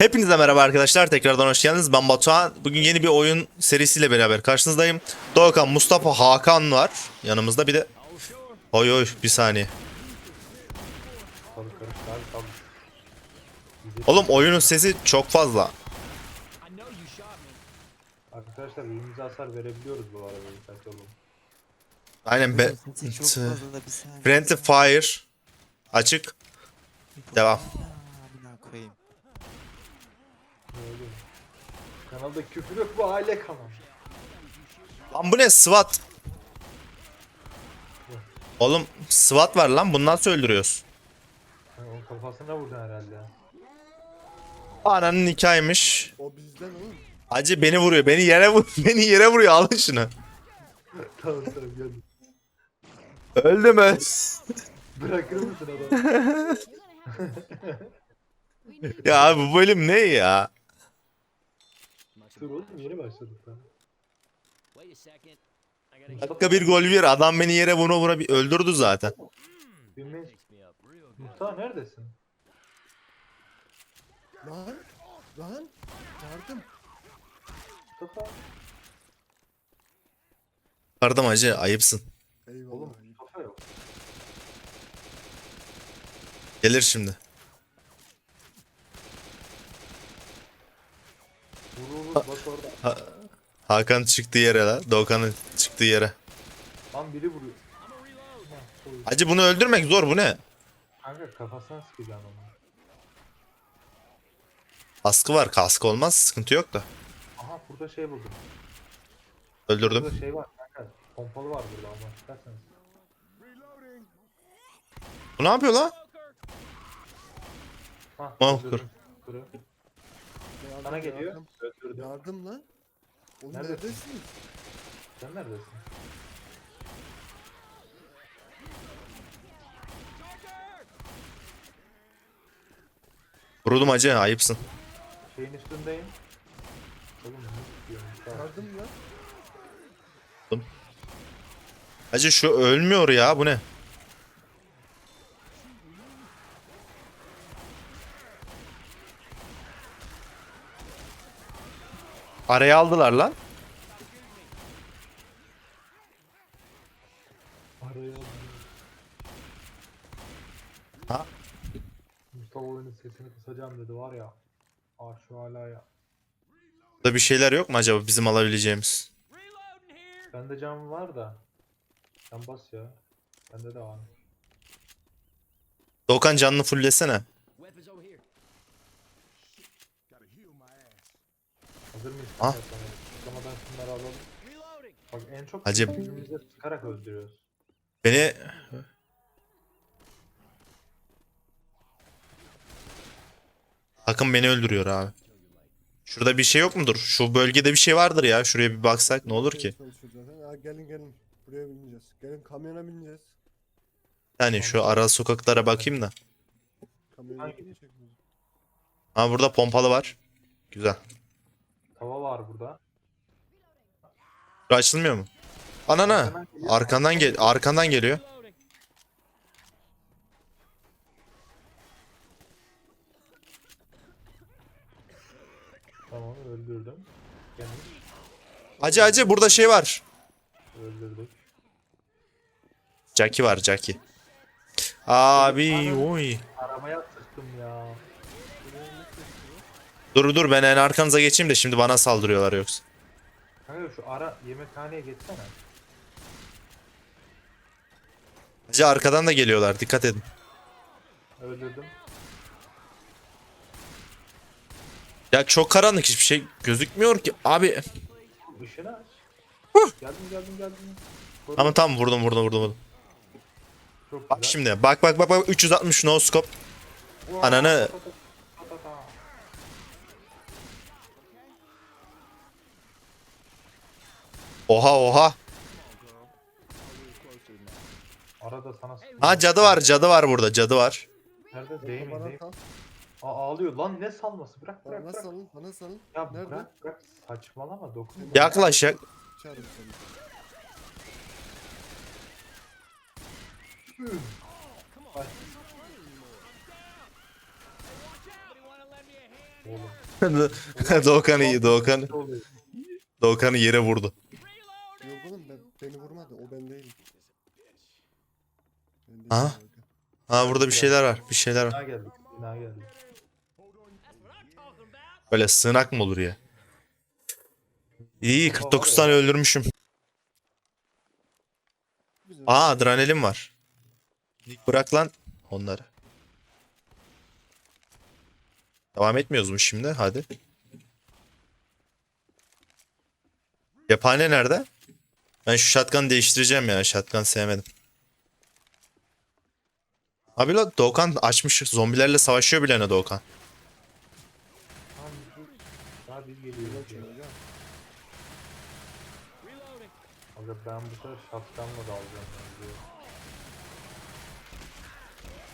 Hepinize merhaba arkadaşlar. Tekrardan hoş geldiniz. Ben Batuhan. Bugün yeni bir oyun serisiyle beraber karşınızdayım. Doğukan, Mustafa, Hakan var. Yanımızda bir de... Oy oy bir saniye. Oğlum oyunun sesi çok fazla. Arkadaşlar birbirimize hasar verebiliyoruz bu arada dikkatli olun. Aynen be. Friendly Fire. Açık. Devam. Amına koyayım. Ne oluyor? Kanalda küfür yok bu aile kanal. Lan bu ne? SWAT. Oğlum SWAT var lan. Bunu nasıl öldürüyoruz? Sen onun kafasına vurdun herhalde. Ananın nikahıymış. O bizden oğlum. Acı beni vuruyor. Beni yere vur. Beni yere vuruyor. Alın şunu. tamam tamam geldim. Öldü mü? Bırakır mısın adamı? ya abi bu bölüm ne ya? Dur oğlum yeni başladık daha. Dakika bir gol bir adam beni yere vura vura bir öldürdü zaten. Bilmeyiz. Mustafa neredesin? Lan. Lan. Yardım. Mustafa. Pardon acı ayıpsın. Eyvallah. Oğlum Mustafa yok. Gelir şimdi. Orada. Hakan çıktığı yere la. Doğukan'ın çıktığı yere. Lan biri vuruyor. Heh, oy. Acı bunu öldürmek zor bu ne? Kanka kafasına sıkacaksın onu. Kaskı var kaskı olmaz sıkıntı yok da. Aha burada şey buldum. Öldürdüm. Burada şey var kanka. Pompalı var burada ama isterseniz. Bu ne yapıyor la? Hah, Oh, öldürdüm. Dur. Sana geliyor. Yardım, Öldürdüm. yardım lan. Oğlum Neredesin? neredesiniz? Sen neredesin? Vurdum acı ayıpsın. Şeyin üstündeyim. Oğlum ne? Tamam. Yardım lan. Acı şu ölmüyor ya bu ne? Araya aldılar lan. Araya. Ha? Mustafa oyunun sesini kısacağım dedi var ya. Aa şu hala ya. Burada bir şeyler yok mu acaba bizim alabileceğimiz? Bende cam var da. Sen bas ya. Bende de var. Doğukan canını fulllesene. Hazır mıyız? Ah. Sıkamadan şunları alalım. Bak en çok Acep. birbirimize sıkarak öldürüyoruz. Beni Takım beni öldürüyor abi. Şurada bir şey yok mudur? Şu bölgede bir şey vardır ya. Şuraya bir baksak ne olur ki? Gelin gelin. Buraya bineceğiz. Gelin kamyona bineceğiz. Yani şu ara sokaklara bakayım da. Kamyona burada pompalı var. Güzel. Tava var burada. Açılmıyor mu? Anana. Arkandan gel arkandan geliyor. Tamam öldürdüm. Gelmiş. Acı acı burada şey var. Öldürdük. Jackie var Jackie. Abi oy. Arabaya sıktım ya. Dur dur ben en arkanıza geçeyim de şimdi bana saldırıyorlar yoksa. Kanka şu ara yemekhaneye geçsene. Acı arkadan da geliyorlar dikkat edin. Öldürdüm. Ya çok karanlık hiçbir şey gözükmüyor ki. Abi Işını aç. geldim geldim geldim. Koru. tamam tamam vurdum vurdum vurdum. vurdum. Çok Bak güzel. şimdi bak bak bak bak 360 no scope. Ananı- Oha oha. Arada sana. Ha cadı var cadı var burada cadı var. Nerede? Değil mi? Bana Değil. sal. Aa ağlıyor. Lan ne salması? Bırak bırak Bana bırak. salın. Bana salın. Ya Nerede? bırak bırak. Saçmalama dokunma. Yaklaş yak. Çağırın seni. Oğlum. Doğukan iyi. Doğukan, Ne oluyor? Doğukan'ı yere vurdu. Beni vurmadı. O ben değilim. Ben değilim Aha. kanka. Ha burada bir şeyler var. Bir şeyler var. Bina geldik. Bina geldik. Böyle sığınak mı olur ya? İyi 49 tane öldürmüşüm. Güzel. Aa adrenalin var. Bırak lan onları. Devam etmiyoruz mu şimdi? Hadi. Cephane nerede? Ben şu shotgun'ı değiştireceğim ya. Shotgun sevmedim. Abi la Doğukan açmış. Zombilerle savaşıyor bile ne Doğukan. Aga ben bu sefer şapkanla da alacağım.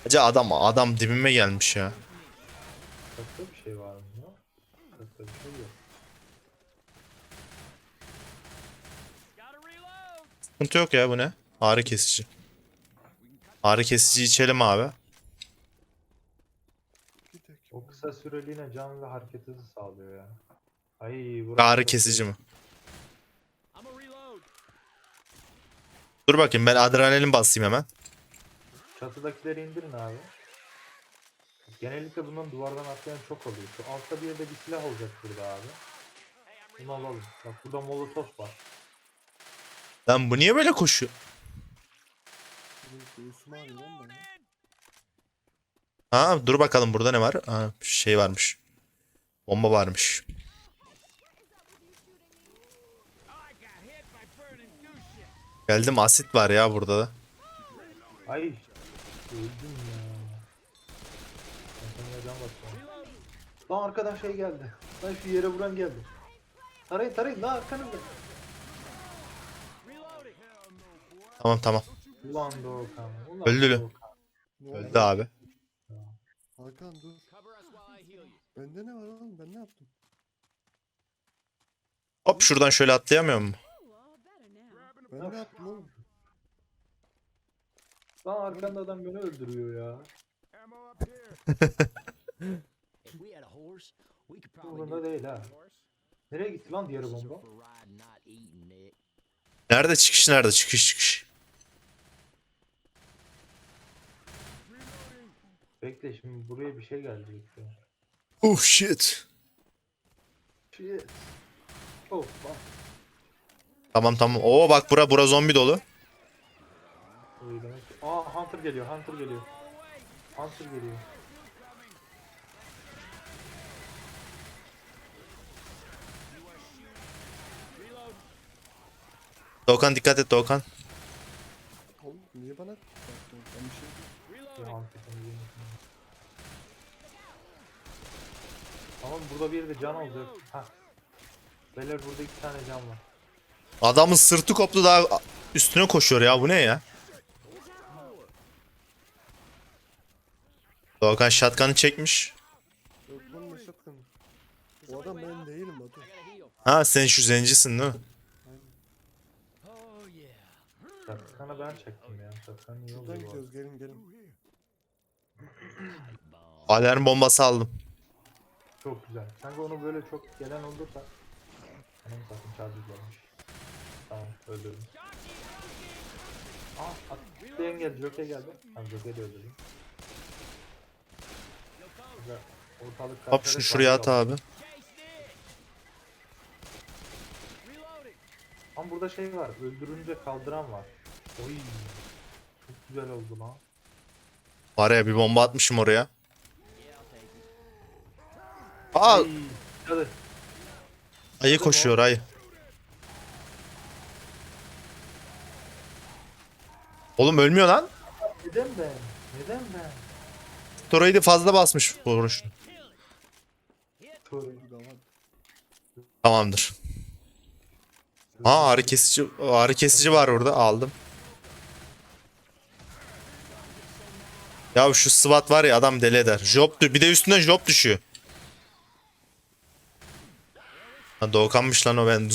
Acı adam adam dibime gelmiş ya. Bir şey var mı? bir şey yok. Sıkıntı yok ya bu ne? Ağrı kesici. Ağrı kesici içelim abi. O kısa süreliğine can ve hareket hızı sağlıyor ya. Ay Ağrı kesici mi? Dur bakayım ben adrenalin basayım hemen. Çatıdakileri indirin abi. Genellikle bundan duvardan atlayan çok oluyor. Şu altta bir yerde bir silah olacak burada abi. Bunu alalım. Bak burada molotof var. Lan bu niye böyle koşuyor? Ha dur bakalım burada ne var? Ha şey varmış. Bomba varmış. Geldim asit var ya burada da. Ay öldüm ya. Lan arkadan şey geldi. Lan şu yere vuran geldi. Tarayın tarayın lan arkanızda. Tamam tamam. Ulan Doğukan. Ulan Öldü? Doğukan. Oldu? Öldü abi. Hakan dur. Bende ne var oğlum? Ben ne yaptım? Hop şuradan şöyle atlayamıyor mu? Ben ne yaptım oğlum? Lan arkanda adam beni öldürüyor ya. Umurunda değil ha. Nereye gitti lan diğer bomba? Nerede çıkış nerede çıkış çıkış. Bekle şimdi buraya bir şey gelecek ya. Oh shit. Shit. Oh bak. Tamam tamam. Oo bak bura bura zombi dolu. Demek. Aa Hunter geliyor, Hunter geliyor. Hunter geliyor. Doğukan dikkat et Doğukan. Oğlum niye bana baktın? Ben bir şey Bir Hunter'ın yenisini. Tamam burada bir de can olacak. Ha. Beyler burada iki tane can var. Adamın sırtı koptu daha üstüne koşuyor ya bu ne ya? Doğukan shotgun'ı çekmiş. Yok? O adam ben değilim Batu. Ha sen şu zencisin değil mi? Şapkanı ben çektim ya. Şapkan iyi oldu Şuradan bu arada. gidiyoruz gelin gelin. Alarm bombası aldım. Çok güzel. Kanka onu böyle çok gelen olursa Anam zaten charge gelmiş. Tamam öldürdüm. Aa atlayan geldi. Jockey geldi. Tamam Jockey de öldürdüm. Güzel. Ortalık Hop şunu şuraya at abi. Ama burada şey var. Öldürünce kaldıran var. Oy. Çok güzel oldu lan. Var ya bir bomba atmışım oraya. Aa Hadi. ayı koşuyor ayı. Oğlum ölmüyor lan. Neden ben? Neden ben? Toroid'i fazla basmış vuruş. Tövbe. Bir daha var. Tamamdır. Aa ağrı kesici ağrı kesici var orada aldım. Ya şu SWAT var ya adam deli eder. Job dü- bir de üstünden job düşüyor. Ha Doğukan'mış lan o ben.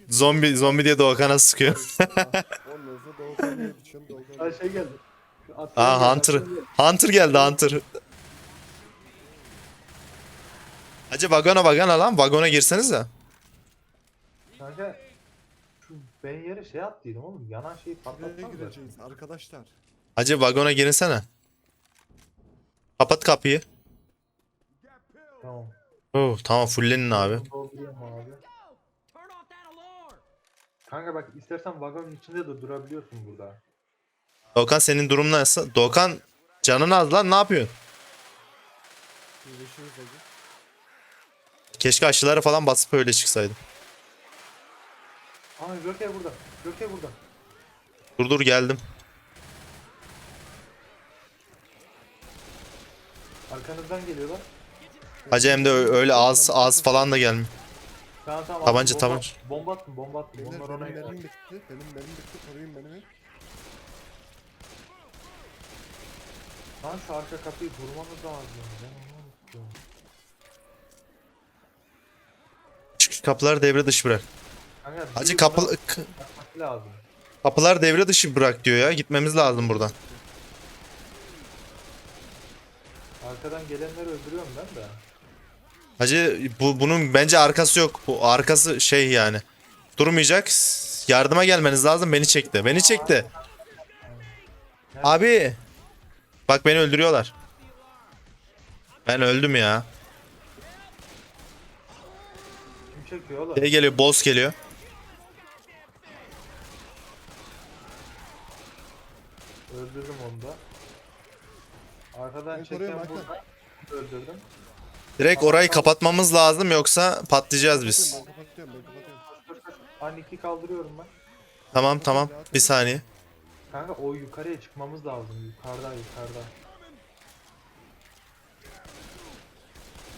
zombi zombi diye Doğukan'a sıkıyor. Aa şey geldi. Aa Hunter. Hunter geldi Hunter. Hacı vagona vagona lan vagona girsenize. Kanka şu ben yere şey attıydım oğlum. Yanan şeyi Nereye patlatmam da. gireceğiz arkadaşlar? Hacı vagona girinsene. Kapat kapıyı. Tamam. Oh, tamam fullenin abi. Dolduruyorum abi. Kanka bak istersen vagonun içinde de durabiliyorsun burada. Doğukan senin durumun nasıl? Doğukan canın az lan ne yapıyorsun? Hacı. Keşke aşılara falan basıp öyle çıksaydım. Aa Görkey burada. Görkey burada. Dur dur geldim. Arkanızdan geliyorlar. Hacı hem de öyle az az falan da gelmiyor. Tamam tamam. Tabanca, bomba, tabanca. Bomba attım bomba attım. Beyler Onlar ona benim gider. mermim bitti. Benim mermim bitti. Koruyun beni. Lan şu arka kapıyı vurmamız lazım. Ben onu unuttum. Çık kapıları devre dışı bırak. Kanka, Hacı biri kapı buna k- bakması lazım. kapılar devre dışı bırak diyor ya. Gitmemiz lazım buradan. Arkadan gelenleri öldürüyorum ben de. Hacı bu bunun bence arkası yok. Bu arkası şey yani. Durmayacak. Yardıma gelmeniz lazım. Beni çekti. Beni çekti. Abi. Bak beni öldürüyorlar. Ben öldüm ya. Kim çekiyor oğlum? Şey geliyor, boss geliyor. Öldürdüm onu da. Arkadan çeken burada. Öldürdüm. Direkt orayı kapatmamız lazım yoksa patlayacağız biz. Ben kapatıyorum ben kaldırıyorum ben. Tamam tamam. Bir saniye. Kanka o yukarıya çıkmamız lazım. Yukarıda yukarıda.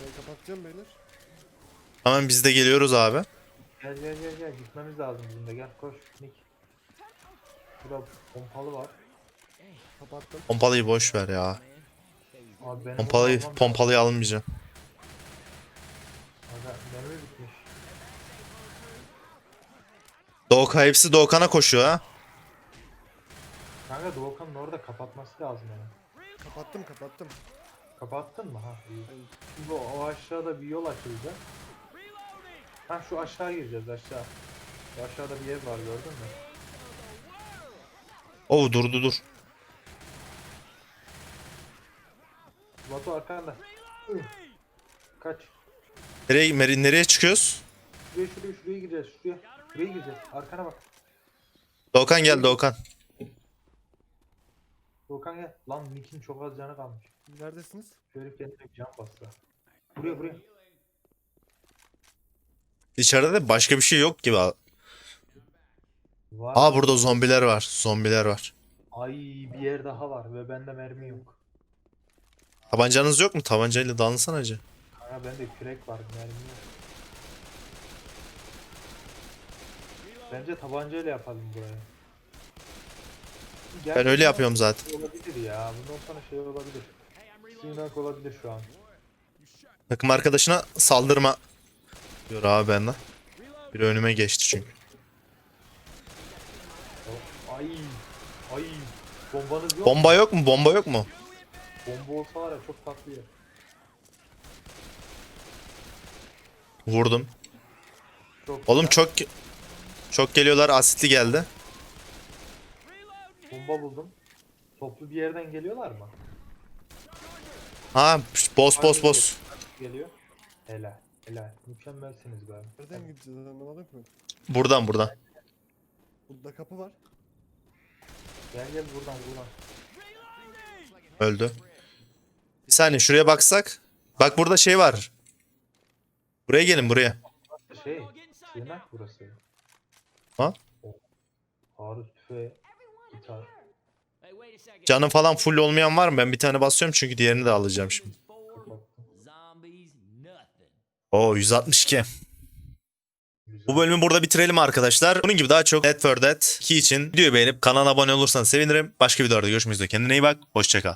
Ben kapatacağım beyler. Tamam biz de geliyoruz abi. Gel gel gel gel gitmemiz lazım bizim de gel koş Nick. Burada pompalı var. Kapattım. Pompalıyı boş ver ya. Abi benim Pompalıyı pompalıyı almayacağım. Mermi bitmiş. Doğukan hepsi Doğukan'a koşuyor ha. Kanka Doğukan'ın orada kapatması lazım yani. Kapattım kapattım. Kapattın mı? Ha iyi. Şimdi o, o aşağıda bir yol açılacak. Ha şu aşağı gireceğiz aşağı. Şu aşağıda bir ev var gördün mü? Oh durdu dur. Batu arkanda. Kaç. Nereye, nere- nereye çıkıyoruz? Şuraya şuraya şuraya gireceğiz şuraya. Şuraya gireceğiz. Arkana bak. Doğukan gel Doğukan. Doğukan gel. Lan Nick'in çok az canı kalmış. Neredesiniz? Şöyle kendine bir can bassa. Buraya buraya. İçeride de başka bir şey yok gibi. Var. Aa burada zombiler var. Zombiler var. Ay bir yer daha var ve bende mermi yok. Tabancanız yok mu? Tabancayla dalınsana hacı. Kanka bende kürek var mermi. Bence tabancayla yapalım buraya. Ben öyle yapıyorum zaten. Olabilir ya. Bundan sonra şey olabilir. Sığınak olabilir şu an. Takım arkadaşına saldırma. Diyor abi benden. Bir önüme geçti çünkü. Ay. Ay. Bombanız yok. Bomba yok mu? Bomba yok mu? Bomba olsa var ya çok tatlı yer. Vurdum. Çok Oğlum güzel. çok çok geliyorlar. Asitli geldi. Bomba buldum. Toplu bir yerden geliyorlar mı? Ha boss boss boss. Geliyor. Helal. Helal. Mükemmelsiniz be. Nereden gideceğiz anlamadım ki. Buradan buradan. Burada kapı var. Gel gel buradan buradan. Öldü. Bir saniye şuraya baksak. Bak burada şey var. Buraya gelin buraya. Şey. Sığınak burası. Ha? O. Taarruz tüfeği. Gitar. Hey, wait a second. Canı falan full olmayan var mı? Ben bir tane basıyorum çünkü diğerini de alacağım şimdi. Oo 162. Güzel. Bu bölümü burada bitirelim arkadaşlar. Bunun gibi daha çok Dead for Dead 2 için videoyu beğenip kanala abone olursanız sevinirim. Başka videolarda görüşmek üzere. Kendine iyi bak. Hoşçakal.